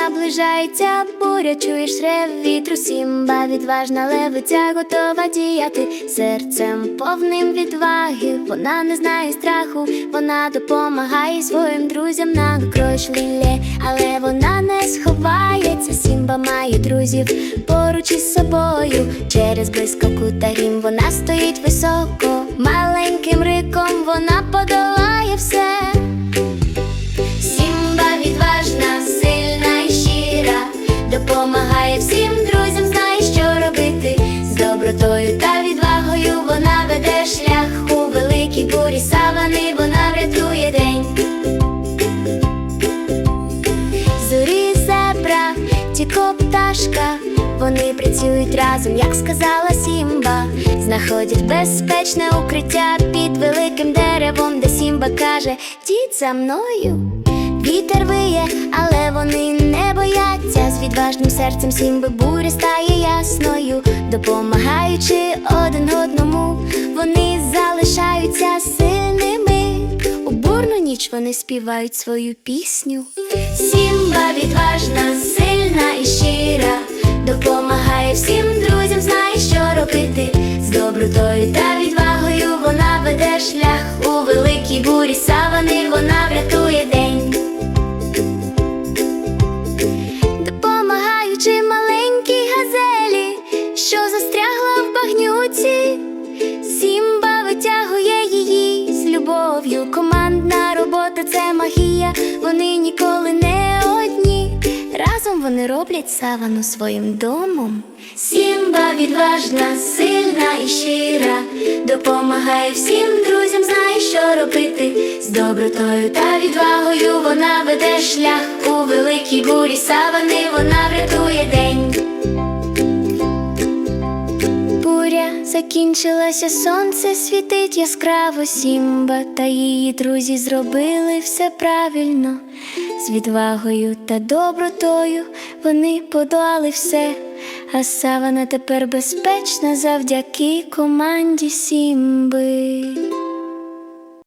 наближається буря, чуєш рев вітру, Сімба відважна левиця, готова діяти серцем повним відваги. Вона не знає страху, вона допомагає своїм друзям на крочлілє, але вона не сховається. Сімба має друзів поруч із собою. Через блискавку та грім вона стоїть високо, маленьким риком вона подолає все. Допомагає всім друзям, знає, що робити. З добротою та відвагою вона веде шлях у великій бурі савани, вона врятує день. Зорі зебра, тіко пташка, вони працюють разом, як сказала Сімба. Знаходять безпечне укриття під великим деревом, де Сімба каже: Дід за мною. Вітер виє, але вони не бояться. Відважним серцем Сімби буря стає ясною, допомагаючи один одному, вони залишаються сильними. У бурну ніч вони співають свою пісню. Сімба відважна, сильна і щира, допомагає всім друзям, знає, що робити. З добротою та відвагою вона веде шлях у великій бурі Робота це магія, вони ніколи не одні. Разом вони роблять савану своїм домом. Сімба відважна, сильна і щира, допомагає всім друзям, знає, що робити. З добротою та відвагою вона веде шлях у великій бурі савани, вона врятує день. Закінчилася, сонце світить яскраво Сімба та її друзі зробили все правильно. З відвагою та добротою вони подолали все, а савана тепер безпечна завдяки команді Сімби.